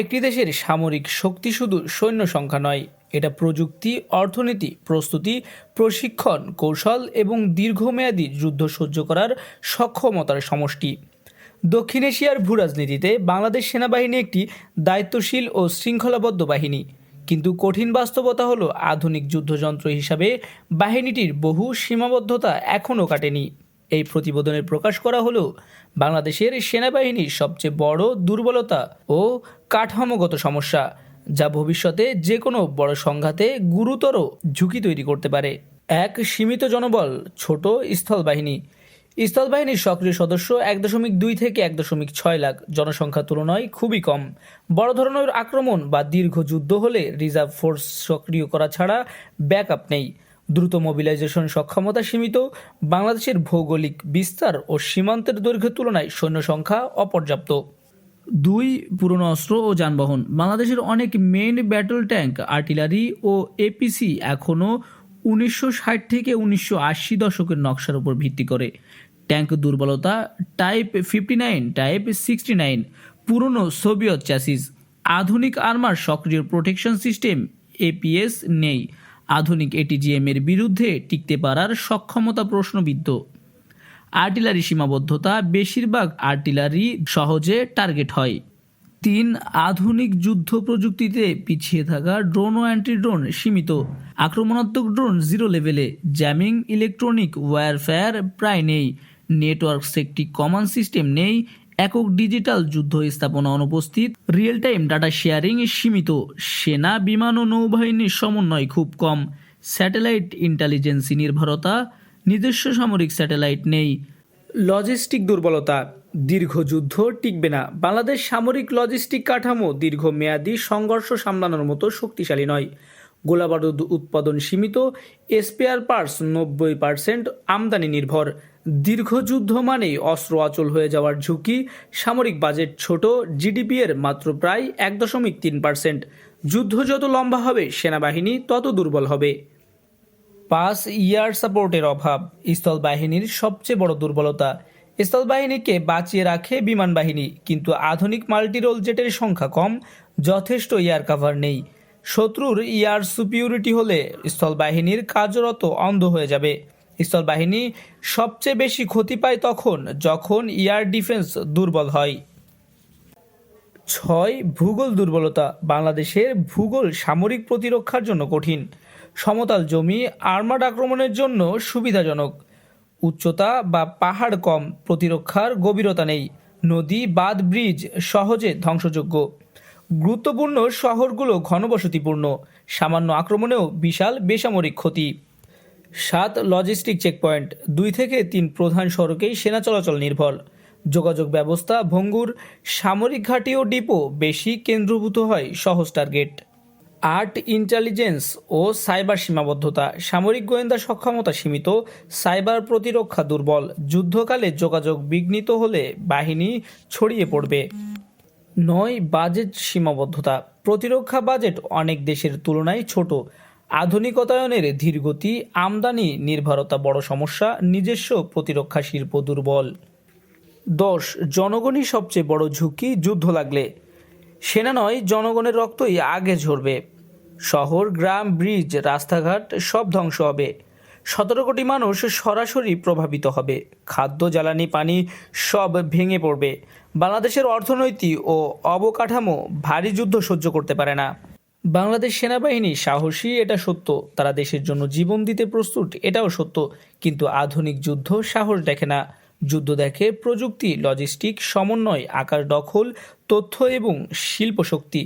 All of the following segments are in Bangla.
একটি দেশের সামরিক শক্তি শুধু সৈন্য সংখ্যা নয়, এটা প্রযুক্তি, অর্থনীতি, প্রস্তুতি, প্রশিক্ষণ, কৌশল এবং দীর্ঘমেয়াদী যুদ্ধ সহ্য করার সক্ষমতার সমষ্টি। দক্ষিণ এশিয়ার ভূরাজনীতিতে বাংলাদেশ সেনাবাহিনী একটি দায়িত্বশীল ও শৃঙ্খলাবদ্ধ বাহিনী। কিন্তু কঠিন বাস্তবতা হলো আধুনিক যুদ্ধযন্ত্র হিসাবে বাহিনীটির বহু সীমাবদ্ধতা এখনও কাটেনি। এই প্রতিবেদনে প্রকাশ করা হলো, বাংলাদেশের সেনাবাহিনীর সবচেয়ে বড় দুর্বলতা ও কাঠামোগত সমস্যা, যা ভবিষ্যতে যে কোনো বড় সংঘাতে গুরুতর ঝুঁকি তৈরি করতে পারে। এক সীমিত জনবল, ছোট স্থলবাহিনী। স্থলবাহিনীর সক্রিয় সদস্য এক দশমিক দুই থেকে এক দশমিক ছয় লাখ জনসংখ্যার তুলনায় খুবই কম। বড় ধরনের আক্রমণ বা দীর্ঘ যুদ্ধ হলে রিজার্ভ ফোর্স সক্রিয় করা ছাড়া ব্যাকআপ নেই। দ্রুত মোবিলাইজেশন সক্ষমতা সীমিত, বাংলাদেশের ভৌগোলিক বিস্তার ও সীমান্তের দৈর্ঘ্যের তুলনায় সৈন্য সংখ্যা অপর্যাপ্ত। দুই পুরনো অস্ত্র ও যানবাহন। বাংলাদেশের অনেক মেন ব্যাটল ট্যাঙ্ক আর্টিলারি ও এপিসি এখনও উনিশশো ষাট থেকে উনিশশো আশি দশকের নকশার উপর ভিত্তি করে। ট্যাঙ্ক দুর্বলতা type fifty nine type sixty nine পুরনো সোভিয়ত চ্যাসিস আধুনিক আর্মার সক্রিয় প্রোটেকশন সিস্টেম এপিএস নেই। আধুনিক এটিজিএম এর বিরুদ্ধে টিকতে পারার সক্ষমতা প্রশ্নবিদ্ধ। আর্টিলারি সীমাবদ্ধতা বেশিরভাগ আর্টিলারি সহজে টার্গেট হয়। তিন, আধুনিক যুদ্ধ প্রযুক্তিতে পিছিয়ে থাকা ড্রোন ও অ্যান্টি ড্রোন সীমিত। আক্রমণাত্মক ড্রোন জিরো লেভেলে, জ্যামিং ইলেকট্রনিক ওয়্যারফেয়ার প্রায় নেই। নেটওয়ার্ক একটি কমান সিস্টেম নেই। একক ডিজিটাল যুদ্ধ স্থাপনা অনুপস্থিত। রিয়েল টাইম ডাটা শেয়ারিং সীমিত। সেনা, বিমান ও নৌবাহিনীর সমন্বয় খুব কম। স্যাটেলাইট ইন্টেলিজেন্সি নির্ভরতা। নিজস্ব সামরিক স্যাটেলাইট নেই। লজিস্টিক দুর্বলতা। দীর্ঘ যুদ্ধ টিকবে না। বাংলাদেশ সামরিক লজিস্টিক কাঠামো দীর্ঘমেয়াদী সংঘর্ষ সামলানোর মতো শক্তিশালী নয়। গোলাবারুদ উৎপাদন সীমিত। স্পেয়ার পার্টস নব্বই পার্সেন্ট আমদানি নির্ভর। দীর্ঘ যুদ্ধ মানেই অস্ত্র অচল হয়ে যাওয়ার ঝুঁকি। সামরিক বাজেট ছোট জিডিপি এর মাত্র প্রায় এক দশমিক তিন পার্সেন্ট। যুদ্ধ যত লম্বা হবে, সেনাবাহিনী তত দুর্বল হবে। পাঁচ ইয়ার সাপোর্টের অভাব স্থল বাহিনীর সবচেয়ে বড় দুর্বলতা। স্থল বাহিনীকে বাঁচিয়ে রাখে বিমান বাহিনী, কিন্তু আধুনিক মাল্টিরোল জেটের সংখ্যা কম, যথেষ্ট ইয়ার কাভার নেই। শত্রুর ইয়ার সুপিউরিটি হলে স্থল বাহিনীর কার্যরত অন্ধ হয়ে যাবে। স্থল বাহিনী সবচেয়ে বেশি ক্ষতি পায় তখন যখন ইয়ার ডিফেন্স দুর্বল হয়। ছয়, ভূগোল দুর্বলতা বাংলাদেশের ভূগোল সামরিক প্রতিরক্ষার জন্য কঠিন। সমতল জমি, আর্মাড আক্রমণের জন্য সুবিধাজনক। উচ্চতা বা পাহাড় কম, প্রতিরক্ষার গভীরতা নেই। নদী, বাঁধ, ব্রিজ সহজে ধ্বংসযোগ্য। গুরুত্বপূর্ণ শহরগুলো ঘনবসতিপূর্ণ। সামান্য আক্রমণেও বিশাল বেসামরিক ক্ষতি। সাত লজিস্টিক চেকপয়েন্ট দুই থেকে তিন প্রধান সড়কেই সেনা চলাচল নির্ভর। যোগাযোগ ব্যবস্থা ভঙ্গুর, সামরিক ঘাঁটি ও ডিপো বেশি কেন্দ্রভূত হয় সহজ টার্গেট আর্ট ইন্টেলিজেন্স ও সাইবার সীমাবদ্ধতা, সামরিক গোয়েন্দা সক্ষমতা সীমিত সাইবার প্রতিরক্ষা দুর্বল, যুদ্ধকালে যোগাযোগ বিঘ্নিত হলে বাহিনী ছড়িয়ে পড়বে। নয় বাজেট সীমাবদ্ধতা, প্রতিরক্ষা বাজেট অনেক দেশের তুলনায় ছোট আধুনিকতায়নের ধীরগতি আমদানি নির্ভরতা বড় সমস্যা, নিজস্ব প্রতিরক্ষা শিল্প দুর্বল। দশ, জনগণই সবচেয়ে বড় ঝুঁকি, যুদ্ধ লাগলে। সেনা নয়, জনগণের রক্তই আগে ঝরবে। শহর, গ্রাম, ব্রিজ, রাস্তাঘাট সব ধ্বংস হবে। সতেরো কোটি মানুষ সরাসরি প্রভাবিত হবে। খাদ্য, জ্বালানি, পানি সব ভেঙে পড়বে। বাংলাদেশের অর্থনৈতিক ও অবকাঠামো ভারী যুদ্ধ সহ্য করতে পারে না। বাংলাদেশ সেনাবাহিনী সাহসী, এটা সত্য। তারা দেশের জন্য জীবন দিতে প্রস্তুত, এটাও সত্য। কিন্তু আধুনিক যুদ্ধ সাহস দেখে না। যুদ্ধ দেখে প্রযুক্তি, লজিস্টিক, সমন্বয়, আকার দখল, তথ্য এবং শিল্প শক্তি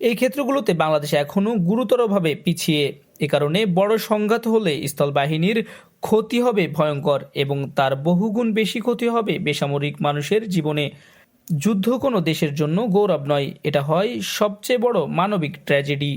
এই ক্ষেত্রগুলোতে বাংলাদেশ এখনও গুরুতরভাবে পিছিয়ে। এ কারণে বড় সংঘাত হলে স্থল বাহিনীর ক্ষতি হবে ভয়ঙ্কর এবং তার বহুগুণ বেশি ক্ষতি হবে বেসামরিক মানুষের জীবনে। যুদ্ধ কোনো দেশের জন্য গৌরব নয়। এটা হয় সবচেয়ে বড় মানবিক ট্র্যাজেডি।